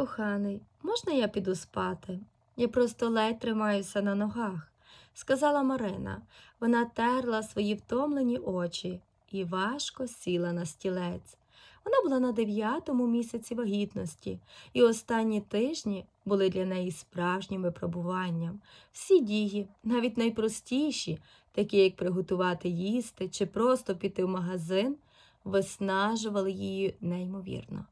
Коханий, можна я піду спати? Я просто ледь тримаюся на ногах, сказала Марина. Вона терла свої втомлені очі і важко сіла на стілець. Вона була на дев'ятому місяці вагітності, і останні тижні були для неї справжнім випробуванням. Всі дії, навіть найпростіші, такі як приготувати їсти чи просто піти в магазин, виснажували її неймовірно.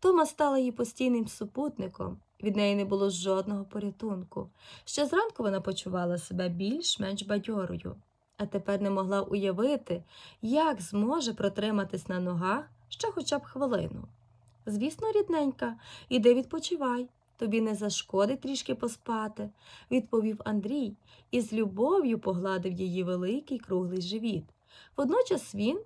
Втома стала її постійним супутником, від неї не було жодного порятунку. Ще зранку вона почувала себе більш-менш бадьорою, а тепер не могла уявити, як зможе протриматись на ногах ще хоча б хвилину. Звісно, рідненька, іди відпочивай, тобі не зашкодить трішки поспати, відповів Андрій і з любов'ю погладив її великий круглий живіт. Водночас він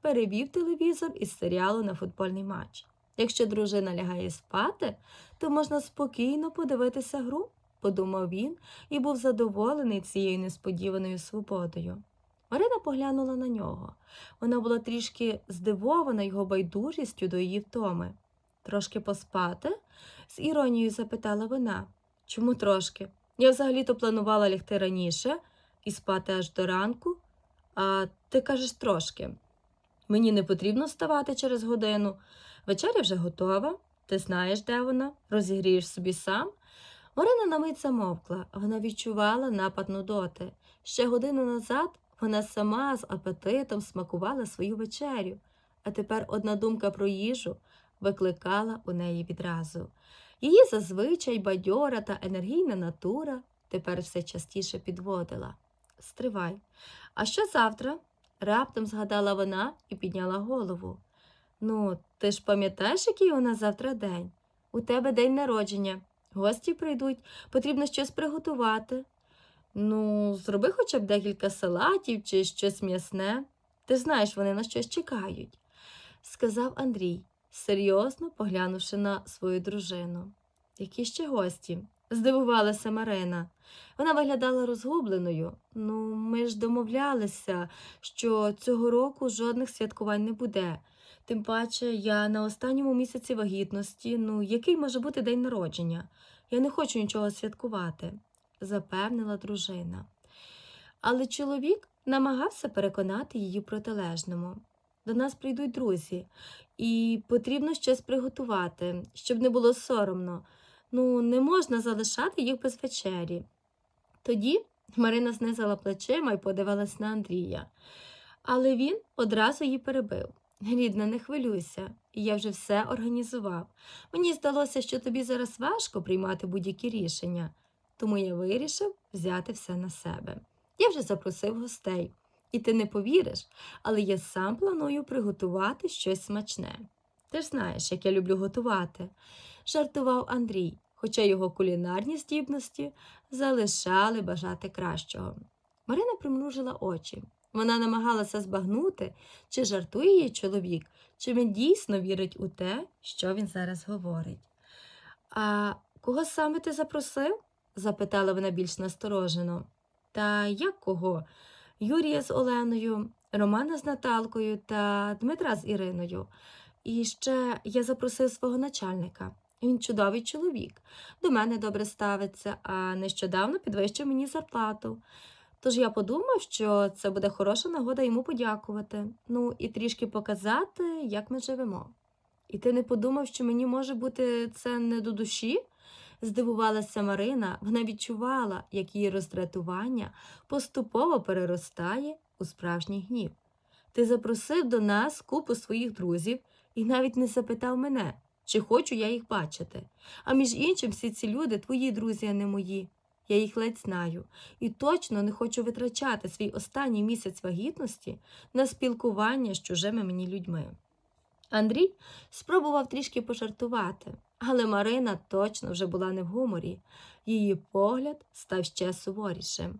перевів телевізор із серіалу на футбольний матч. Якщо дружина лягає спати, то можна спокійно подивитися гру, подумав він і був задоволений цією несподіваною свободою. Марина поглянула на нього. Вона була трішки здивована його байдужістю до її втоми. Трошки поспати? з іронією запитала вона. Чому трошки? Я взагалі-то планувала лягти раніше і спати аж до ранку, а ти кажеш трошки. Мені не потрібно вставати через годину. Вечеря вже готова, ти знаєш, де вона, розігрієш собі сам. Марина на мить замовкла, вона відчувала напад нудоти. Ще годину назад вона сама з апетитом смакувала свою вечерю, а тепер одна думка про їжу викликала у неї відразу. Її зазвичай бадьора та енергійна натура тепер все частіше підводила. Стривай. А що завтра? раптом згадала вона і підняла голову. Ну, ти ж пам'ятаєш, який у нас завтра день? У тебе день народження. Гості прийдуть, потрібно щось приготувати. Ну, зроби хоча б декілька салатів чи щось м'ясне. Ти знаєш, вони на щось чекають, сказав Андрій, серйозно поглянувши на свою дружину. Які ще гості? здивувалася Марина. Вона виглядала розгубленою. Ну, ми ж домовлялися, що цього року жодних святкувань не буде. Тим паче, я на останньому місяці вагітності, ну, який може бути день народження? Я не хочу нічого святкувати, запевнила дружина. Але чоловік намагався переконати її протилежному. До нас прийдуть друзі, і потрібно щось приготувати, щоб не було соромно. Ну, не можна залишати їх без вечері. Тоді Марина знизила плечима і подивилась на Андрія. Але він одразу її перебив. Рідна, не хвилюйся, я вже все організував. Мені здалося, що тобі зараз важко приймати будь-які рішення, тому я вирішив взяти все на себе. Я вже запросив гостей, і ти не повіриш, але я сам планую приготувати щось смачне. Ти ж знаєш, як я люблю готувати, жартував Андрій, хоча його кулінарні здібності залишали бажати кращого. Марина примружила очі. Вона намагалася збагнути, чи жартує її чоловік, чи він дійсно вірить у те, що він зараз говорить. А кого саме ти запросив? запитала вона більш насторожено. Та як кого? Юрія з Оленою, Романа з Наталкою та Дмитра з Іриною. І ще я запросив свого начальника. Він чудовий чоловік, до мене добре ставиться, а нещодавно підвищив мені зарплату. Тож я подумав, що це буде хороша нагода йому подякувати, ну і трішки показати, як ми живемо. І ти не подумав, що мені може бути це не до душі? Здивувалася Марина, вона відчувала, як її роздратування поступово переростає у справжній гнів. Ти запросив до нас купу своїх друзів і навіть не запитав мене, чи хочу я їх бачити. А між іншим, всі ці люди твої друзі, а не мої. Я їх ледь знаю і точно не хочу витрачати свій останній місяць вагітності на спілкування з чужими мені людьми. Андрій спробував трішки пожартувати, але Марина точно вже була не в гуморі. Її погляд став ще суворішим.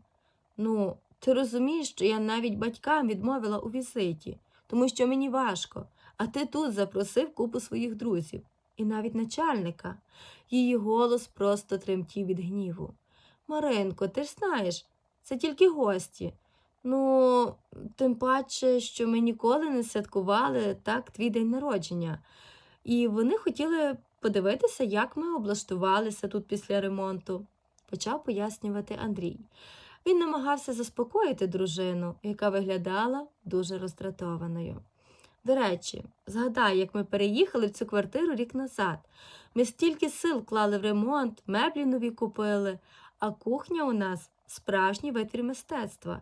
Ну, ти розумієш, що я навіть батькам відмовила у візиті, тому що мені важко, а ти тут запросив купу своїх друзів і навіть начальника. Її голос просто тремтів від гніву. Маринко, ти ж знаєш, це тільки гості. Ну, тим паче, що ми ніколи не святкували так твій день народження. І вони хотіли подивитися, як ми облаштувалися тут після ремонту, почав пояснювати Андрій. Він намагався заспокоїти дружину, яка виглядала дуже роздратованою. До речі, згадай, як ми переїхали в цю квартиру рік назад. Ми стільки сил клали в ремонт, меблі нові купили, а кухня у нас справжній витвір мистецтва.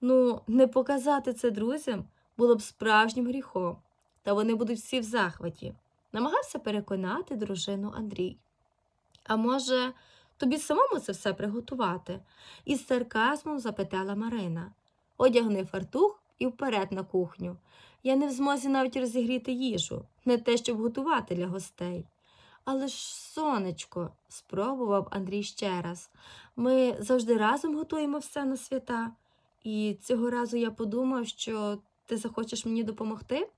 Ну, не показати це друзям було б справжнім гріхом, та вони будуть всі в захваті. Намагався переконати дружину Андрій. А може, тобі самому це все приготувати? із сарказмом запитала Марина. Одягни фартух і вперед на кухню. Я не в змозі навіть розігріти їжу, не те, щоб готувати для гостей. Але ж, сонечко, спробував Андрій ще раз. Ми завжди разом готуємо все на свята, і цього разу я подумав, що ти захочеш мені допомогти.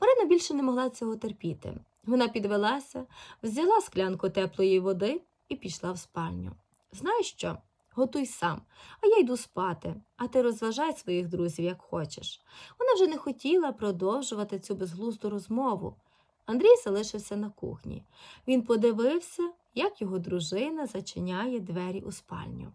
Марина більше не могла цього терпіти. Вона підвелася, взяла склянку теплої води і пішла в спальню. Знаєш що? Готуй сам, а я йду спати, а ти розважай своїх друзів, як хочеш. Вона вже не хотіла продовжувати цю безглузду розмову. Андрій залишився на кухні. Він подивився, як його дружина зачиняє двері у спальню.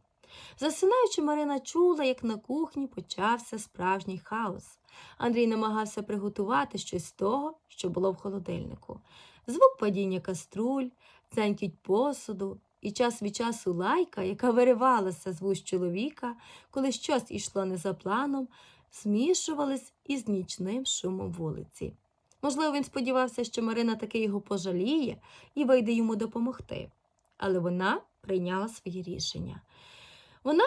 Засинаючи, Марина чула, як на кухні почався справжній хаос. Андрій намагався приготувати щось з того, що було в холодильнику. Звук падіння каструль, дзенькіть посуду і час від часу лайка, яка виривалася з вуст чоловіка, коли щось ішло не за планом, змішувались із нічним шумом вулиці. Можливо, він сподівався, що Марина таки його пожаліє і вийде йому допомогти. Але вона прийняла своє рішення. Вона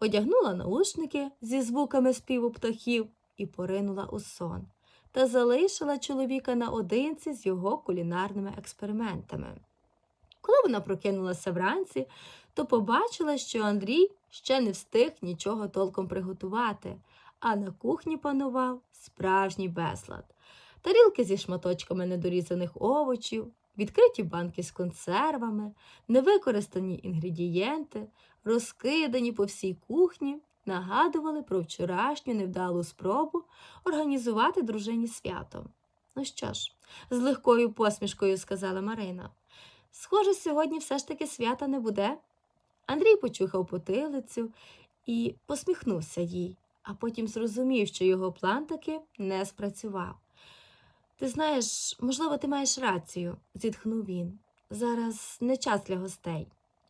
одягнула наушники зі звуками співу птахів і поринула у сон та залишила чоловіка наодинці з його кулінарними експериментами. Коли вона прокинулася вранці, то побачила, що Андрій ще не встиг нічого толком приготувати, а на кухні панував справжній безлад. Тарілки зі шматочками недорізаних овочів, відкриті банки з консервами, невикористані інгредієнти, розкидані по всій кухні, нагадували про вчорашню невдалу спробу організувати дружині свято. Ну що ж, з легкою посмішкою сказала Марина. Схоже, сьогодні все ж таки свята не буде. Андрій почухав потилицю і посміхнувся їй, а потім зрозумів, що його план таки не спрацював. Ти знаєш, можливо, ти маєш рацію, зітхнув він. Зараз не час для гостей.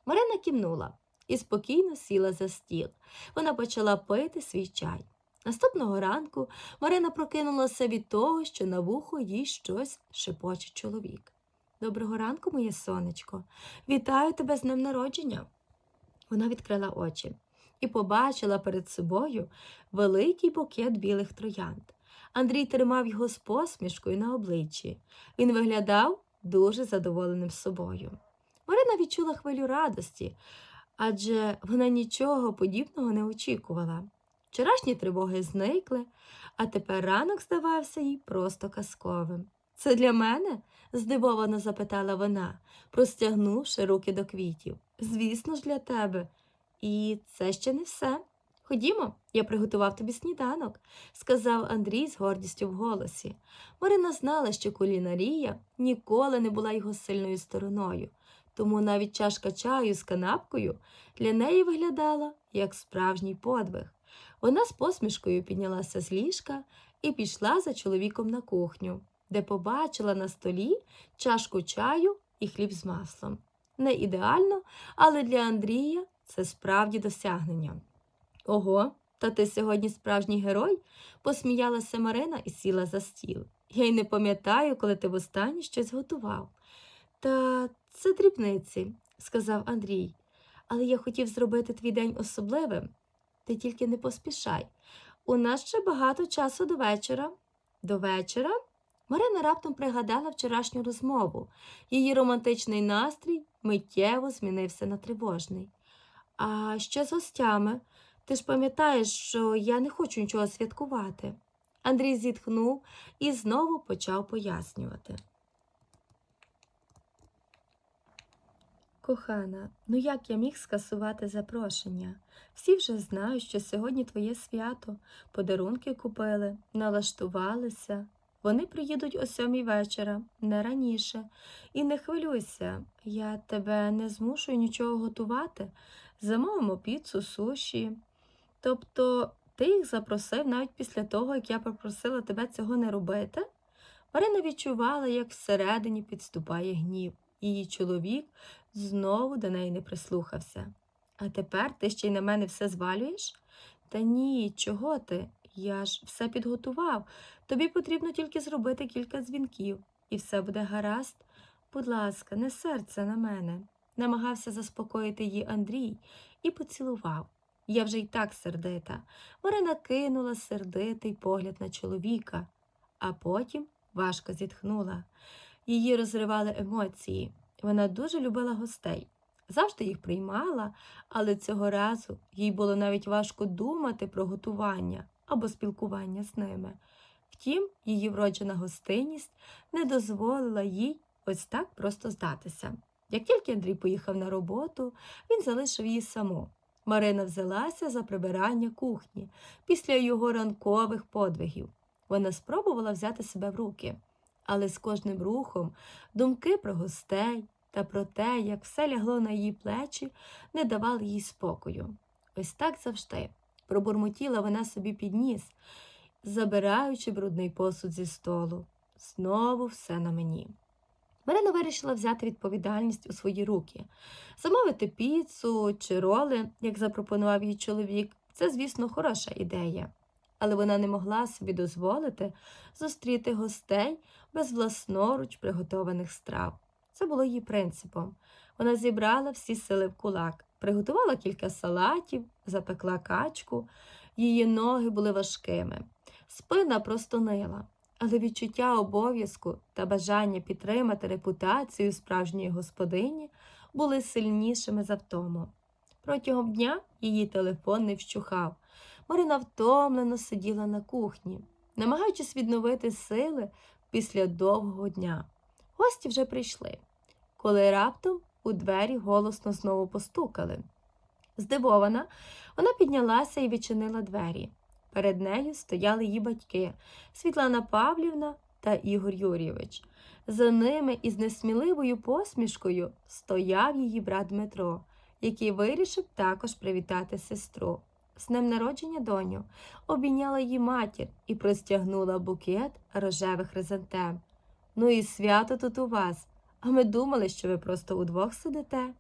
Марина кивнула і спокійно сіла за стіл. Вона почала пити свій чай. Наступного ранку Марина прокинулася від того, що на вухо їй щось шепоче чоловік. Доброго ранку, моє сонечко. Вітаю тебе з днем народження. Вона відкрила очі і побачила перед собою великий букет білих троянд. Андрій тримав його з посмішкою на обличчі. Він виглядав дуже задоволеним собою. Марина відчула хвилю радості, адже вона нічого подібного не очікувала. Вчорашні тривоги зникли, а тепер ранок здавався їй просто казковим. Це для мене? здивовано запитала вона, простягнувши руки до квітів. Звісно ж, для тебе. І це ще не все. Ходімо, я приготував тобі сніданок, сказав Андрій з гордістю в голосі. Марина знала, що кулінарія ніколи не була його сильною стороною, тому навіть чашка чаю з канапкою для неї виглядала як справжній подвиг. Вона з посмішкою піднялася з ліжка і пішла за чоловіком на кухню, де побачила на столі чашку чаю і хліб з маслом. Не ідеально, але для Андрія це справді досягнення. Ого, та ти сьогодні справжній герой? посміялася Марина і сіла за стіл. Я й не пам'ятаю, коли ти востаннє щось готував. Та це дрібниці, сказав Андрій, але я хотів зробити твій день особливим. Ти тільки не поспішай. У нас ще багато часу до вечора. До вечора? Марина раптом пригадала вчорашню розмову. Її романтичний настрій миттєво змінився на тривожний. А що з гостями? Ти ж пам'ятаєш, що я не хочу нічого святкувати. Андрій зітхнув і знову почав пояснювати. Кохана, ну як я міг скасувати запрошення? Всі вже знають, що сьогодні твоє свято, подарунки купили, налаштувалися. Вони приїдуть о сьомій вечора, не раніше. І не хвилюйся, я тебе не змушую нічого готувати. Замовимо піцу, суші. Тобто ти їх запросив навіть після того, як я попросила тебе цього не робити? Марина відчувала, як всередині підступає гнів. Її чоловік знову до неї не прислухався. А тепер ти ще й на мене все звалюєш? Та ні, чого ти? Я ж все підготував. Тобі потрібно тільки зробити кілька дзвінків, і все буде гаразд. Будь ласка, не серце на мене. Намагався заспокоїти її Андрій і поцілував. Я вже й так сердита. Марина кинула сердитий погляд на чоловіка, а потім важко зітхнула. Її розривали емоції. Вона дуже любила гостей, завжди їх приймала, але цього разу їй було навіть важко думати про готування або спілкування з ними. Втім, її вроджена гостинність не дозволила їй ось так просто здатися. Як тільки Андрій поїхав на роботу, він залишив її саму. Марина взялася за прибирання кухні після його ранкових подвигів. Вона спробувала взяти себе в руки, але з кожним рухом думки про гостей та про те, як все лягло на її плечі, не давали їй спокою. Ось так завжди пробурмотіла вона собі під ніс, забираючи брудний посуд зі столу. Знову все на мені. Марина вирішила взяти відповідальність у свої руки. Замовити піцу чи роли, як запропонував їй чоловік, це, звісно, хороша ідея. Але вона не могла собі дозволити зустріти гостей без власноруч приготованих страв. Це було її принципом. Вона зібрала всі сили в кулак, приготувала кілька салатів, запекла качку, її ноги були важкими, спина просто нила але відчуття обов'язку та бажання підтримати репутацію справжньої господині були сильнішими за втому. Протягом дня її телефон не вщухав. Марина втомлено сиділа на кухні, намагаючись відновити сили після довгого дня. Гості вже прийшли, коли раптом у двері голосно знову постукали. Здивована, вона піднялася і відчинила двері. Перед нею стояли її батьки Світлана Павлівна та Ігор Юрійович. За ними із несміливою посмішкою стояв її брат Дмитро, який вирішив також привітати сестру. З днем народження доню обійняла її матір і простягнула букет рожевих хризантем. Ну і свято тут у вас, а ми думали, що ви просто удвох сидите.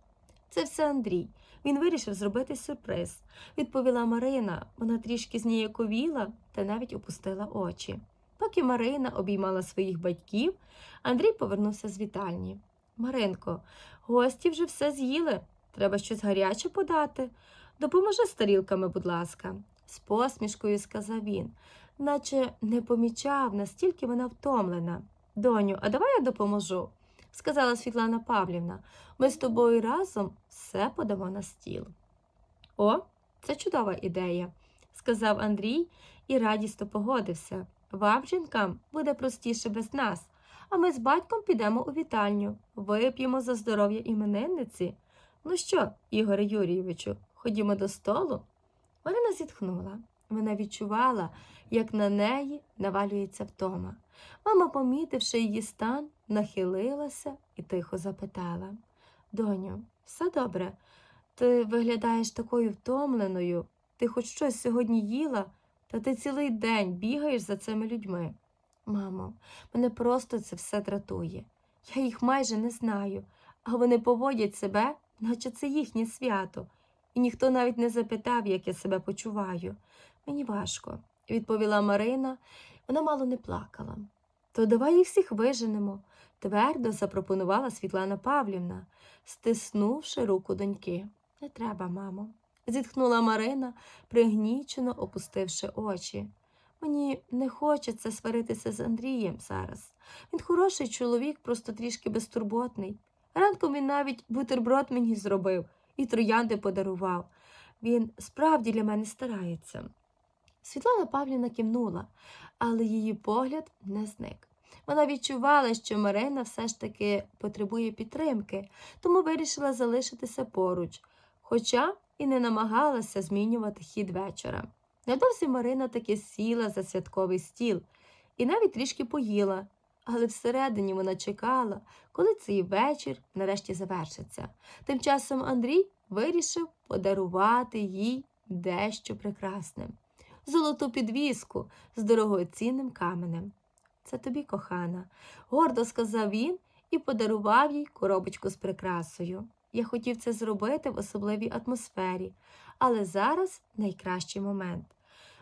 Це все Андрій. Він вирішив зробити сюрприз, відповіла Марина. Вона трішки зніяковіла та навіть опустила очі. Поки Марина обіймала своїх батьків, Андрій повернувся з вітальні. Маринко, гості вже все з'їли. Треба щось гаряче подати. Допоможи з тарілками, будь ласка, з посмішкою сказав він, наче не помічав, настільки вона втомлена. Доню, а давай я допоможу, сказала Світлана Павлівна. Ми з тобою разом все подамо на стіл. О, це чудова ідея, сказав Андрій і радісно погодився. Вам, жінкам, буде простіше без нас, а ми з батьком підемо у вітальню, вип'ємо за здоров'я іменинниці. Ну що, Ігоре Юрійовичу, ходімо до столу. Марина зітхнула. Вона відчувала, як на неї навалюється втома. Мама, помітивши її стан, нахилилася і тихо запитала Доню, все добре? Ти виглядаєш такою втомленою, ти хоч щось сьогодні їла, та ти цілий день бігаєш за цими людьми. Мамо, мене просто це все дратує. Я їх майже не знаю, а вони поводять себе, наче це їхнє свято, і ніхто навіть не запитав, як я себе почуваю. Мені важко, відповіла Марина, вона мало не плакала. То давай їх всіх виженемо, твердо запропонувала Світлана Павлівна, стиснувши руку доньки. Не треба, мамо, зітхнула Марина, пригнічено опустивши очі. Мені не хочеться сваритися з Андрієм зараз. Він хороший чоловік, просто трішки безтурботний. Ранком він навіть бутерброд мені зробив і троянди подарував. Він справді для мене старається. Світлана Павлівна кивнула, але її погляд не зник. Вона відчувала, що Марина все ж таки потребує підтримки, тому вирішила залишитися поруч, хоча і не намагалася змінювати хід вечора. Недовзі Марина таки сіла за святковий стіл і навіть трішки поїла. Але всередині вона чекала, коли цей вечір нарешті завершиться. Тим часом Андрій вирішив подарувати їй дещо прекрасне золоту підвіску з дорогоцінним каменем. Це тобі, кохана, гордо сказав він і подарував їй коробочку з прикрасою. Я хотів це зробити в особливій атмосфері, але зараз найкращий момент.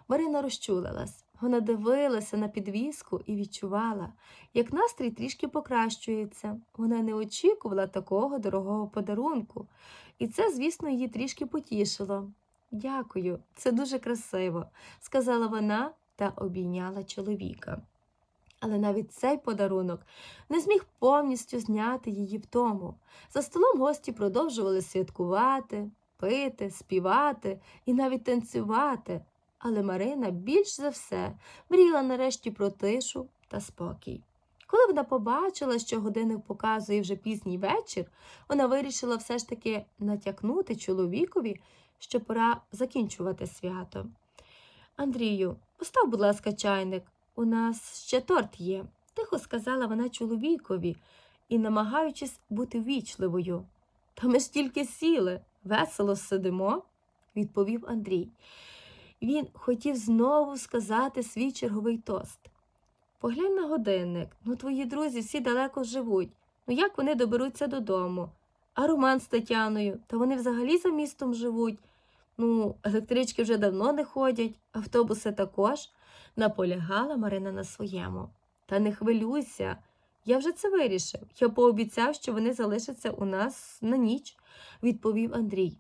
Марина розчулилась. Вона дивилася на підвіску і відчувала, як настрій трішки покращується. Вона не очікувала такого дорогого подарунку, і це, звісно, її трішки потішило. Дякую, це дуже красиво, сказала вона та обійняла чоловіка. Але навіть цей подарунок не зміг повністю зняти її втому. За столом гості продовжували святкувати, пити, співати і навіть танцювати. Але Марина більш за все мріяла нарешті про тишу та спокій. Коли вона побачила, що годинник показує вже пізній вечір, вона вирішила все ж таки натякнути чоловікові, що пора закінчувати свято. Андрію, постав, будь ласка, чайник, у нас ще торт є, тихо сказала вона чоловікові і, намагаючись бути ввічливою. Та ми ж тільки сіли, весело сидимо, відповів Андрій. Він хотів знову сказати свій черговий тост. Поглянь на годинник, ну твої друзі всі далеко живуть. Ну як вони доберуться додому? А Роман з Тетяною, та вони взагалі за містом живуть. Ну, електрички вже давно не ходять, автобуси також, наполягала Марина на своєму. Та не хвилюйся, я вже це вирішив. Я пообіцяв, що вони залишаться у нас на ніч, відповів Андрій.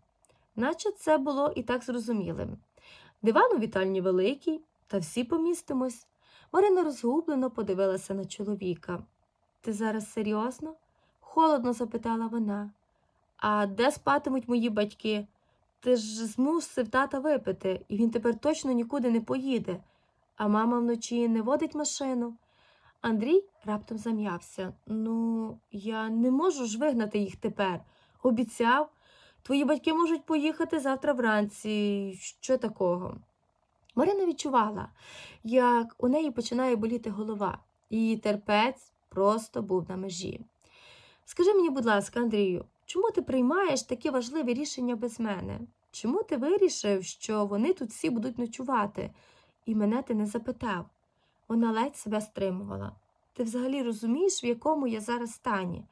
Наче це було і так зрозумілим. Диван у вітальні великий, та всі помістимось. Марина розгублено подивилася на чоловіка. Ти зараз серйозно? холодно запитала вона. А де спатимуть мої батьки? Ти ж змусив тата випити, і він тепер точно нікуди не поїде. А мама вночі не водить машину. Андрій раптом зам'явся. Ну, я не можу ж вигнати їх тепер. Обіцяв, твої батьки можуть поїхати завтра вранці. Що такого? Марина відчувала, як у неї починає боліти голова. Її терпець просто був на межі. Скажи мені, будь ласка, Андрію, чому ти приймаєш такі важливі рішення без мене? Чому ти вирішив, що вони тут всі будуть ночувати, і мене ти не запитав? Вона ледь себе стримувала. Ти взагалі розумієш, в якому я зараз стані?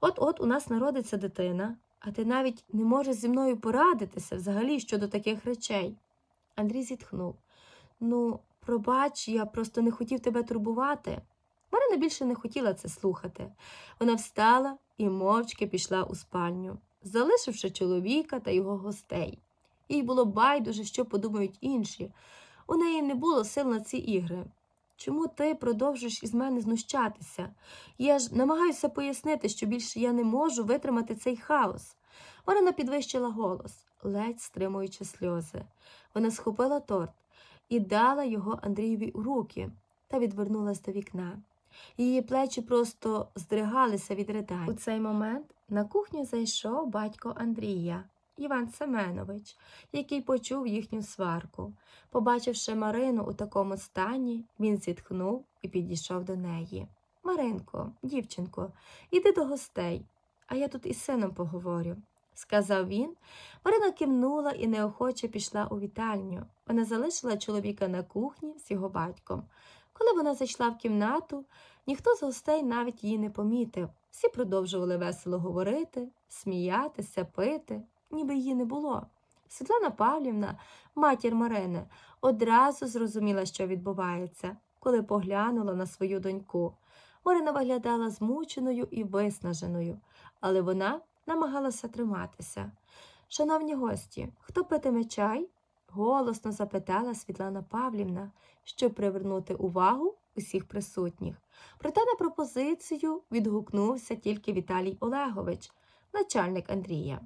От-от у нас народиться дитина, а ти навіть не можеш зі мною порадитися взагалі щодо таких речей. Андрій зітхнув. Ну, пробач, я просто не хотів тебе турбувати. Марина більше не хотіла це слухати. Вона встала і мовчки пішла у спальню, залишивши чоловіка та його гостей. Їй було байдуже, що подумають інші. У неї не було сил на ці ігри. Чому ти продовжуєш із мене знущатися? Я ж намагаюся пояснити, що більше я не можу витримати цей хаос. Марина підвищила голос, ледь стримуючи сльози. Вона схопила торт і дала його Андрієві у руки та відвернулась до вікна. Її плечі просто здригалися від ридань. У цей момент на кухню зайшов батько Андрія, Іван Семенович, який почув їхню сварку. Побачивши Марину у такому стані, він зітхнув і підійшов до неї. Маринко, дівчинко, іди до гостей, а я тут із сином поговорю, сказав він. Марина кивнула і неохоче пішла у вітальню. Вона залишила чоловіка на кухні з його батьком. Коли вона зайшла в кімнату, ніхто з гостей навіть її не помітив. Всі продовжували весело говорити, сміятися, пити, ніби її не було. Світлана Павлівна, матір Марини, одразу зрозуміла, що відбувається, коли поглянула на свою доньку. Марина виглядала змученою і виснаженою, але вона намагалася триматися. Шановні гості, хто питиме чай? голосно запитала Світлана Павлівна, щоб привернути увагу усіх присутніх. Проте на пропозицію відгукнувся тільки Віталій Олегович, начальник Андрія.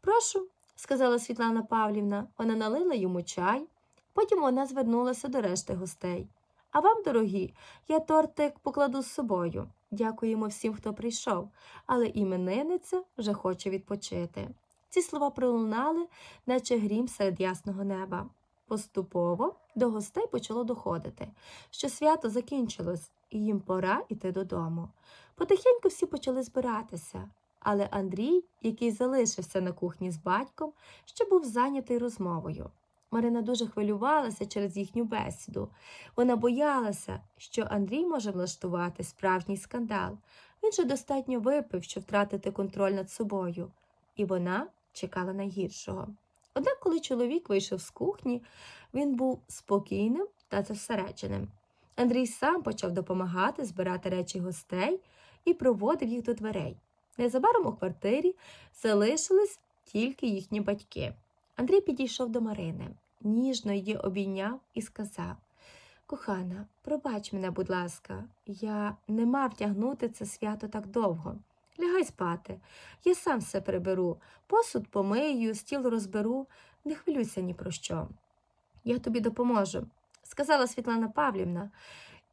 Прошу, сказала Світлана Павлівна, вона налила йому чай, потім вона звернулася до решти гостей. А вам, дорогі, я тортик покладу з собою. Дякуємо всім, хто прийшов, але іменинниця вже хоче відпочити. Ці слова пролунали, наче грім серед ясного неба. Поступово до гостей почало доходити, що свято закінчилось, і їм пора йти додому. Потихеньку всі почали збиратися, але Андрій, який залишився на кухні з батьком, ще був зайнятий розмовою. Марина дуже хвилювалася через їхню бесіду. Вона боялася, що Андрій може влаштувати справжній скандал. Він же достатньо випив, щоб втратити контроль над собою, і вона чекала найгіршого. Однак, коли чоловік вийшов з кухні, він був спокійним та зосередженим. Андрій сам почав допомагати збирати речі гостей і проводив їх до дверей. Незабаром у квартирі залишились тільки їхні батьки. Андрій підійшов до Марини, ніжно її обійняв і сказав Кохана, пробач мене, будь ласка, я не мав тягнути це свято так довго. Лягай спати, я сам все приберу, посуд помию, стіл розберу, не хвилюйся ні про що. Я тобі допоможу, сказала Світлана Павлівна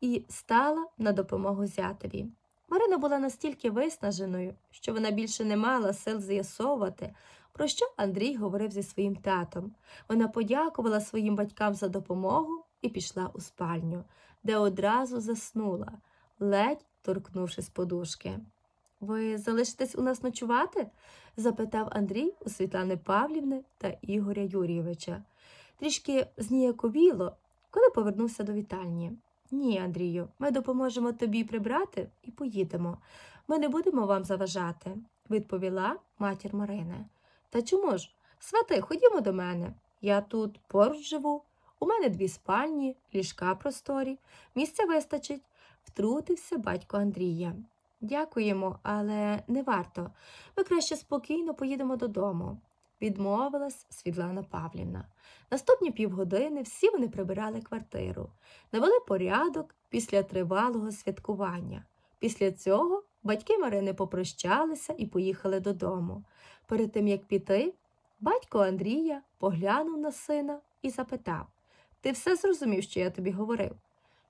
і стала на допомогу зятеві. Марина була настільки виснаженою, що вона більше не мала сил з'ясовувати, про що Андрій говорив зі своїм татом. Вона подякувала своїм батькам за допомогу і пішла у спальню, де одразу заснула, ледь торкнувшись подушки. Ви залишитесь у нас ночувати? запитав Андрій у Світлани Павлівни та Ігоря Юрійовича. Трішки зніяковіло, коли повернувся до вітальні. Ні, Андрію, ми допоможемо тобі прибрати і поїдемо. Ми не будемо вам заважати, відповіла матір Марини. Та чому ж? Свати, ходімо до мене. Я тут поруч живу. У мене дві спальні, ліжка просторі, місця вистачить, втрутився батько Андрія. Дякуємо, але не варто. Ми краще спокійно поїдемо додому, відмовилась Світлана Павлівна. Наступні півгодини всі вони прибирали квартиру, навели порядок після тривалого святкування. Після цього батьки Марини попрощалися і поїхали додому. Перед тим як піти, батько Андрія поглянув на сина і запитав Ти все зрозумів, що я тобі говорив?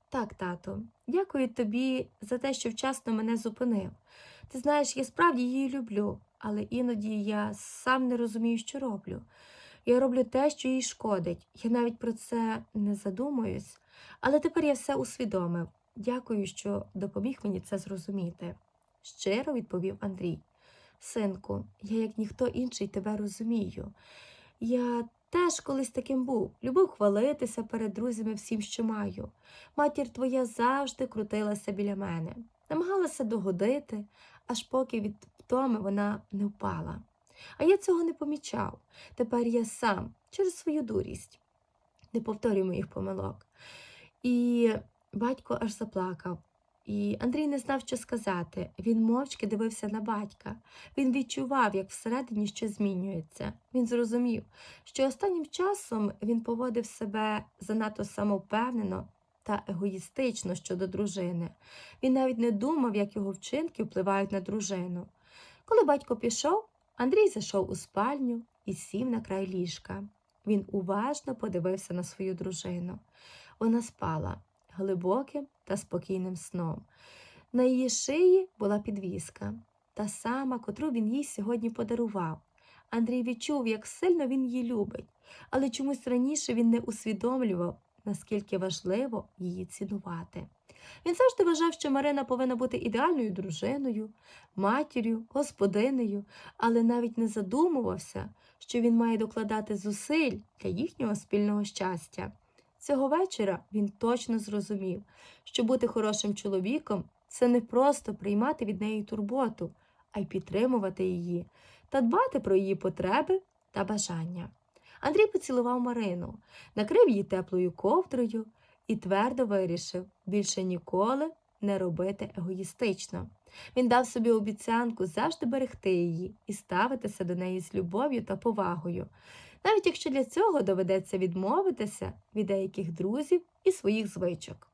Так, тато, дякую тобі за те, що вчасно мене зупинив. Ти знаєш, я справді її люблю, але іноді я сам не розумію, що роблю. Я роблю те, що їй шкодить. Я навіть про це не задумуюсь, але тепер я все усвідомив. Дякую, що допоміг мені це зрозуміти. Щиро відповів Андрій. Синку, я, як ніхто інший, тебе розумію. Я теж колись таким був, любив хвалитися перед друзями всім, що маю. Матір твоя завжди крутилася біля мене, намагалася догодити, аж поки від втоми вона не впала. А я цього не помічав. Тепер я сам через свою дурість не повторюю моїх помилок. І батько аж заплакав. І Андрій не знав, що сказати. Він мовчки дивився на батька. Він відчував, як всередині щось змінюється. Він зрозумів, що останнім часом він поводив себе занадто самовпевнено та егоїстично щодо дружини. Він навіть не думав, як його вчинки впливають на дружину. Коли батько пішов, Андрій зайшов у спальню і сів на край ліжка. Він уважно подивився на свою дружину. Вона спала глибоким та спокійним сном. На її шиї була підвіска, та сама, котру він їй сьогодні подарував. Андрій відчув, як сильно він її любить, але чомусь раніше він не усвідомлював, наскільки важливо її цінувати. Він завжди вважав, що Марина повинна бути ідеальною дружиною, матір'ю, господинею, але навіть не задумувався, що він має докладати зусиль для їхнього спільного щастя. Цього вечора він точно зрозумів, що бути хорошим чоловіком це не просто приймати від неї турботу, а й підтримувати її та дбати про її потреби та бажання. Андрій поцілував Марину, накрив її теплою ковдрою і твердо вирішив більше ніколи не робити егоїстично. Він дав собі обіцянку завжди берегти її і ставитися до неї з любов'ю та повагою, навіть якщо для цього доведеться відмовитися від деяких друзів і своїх звичок.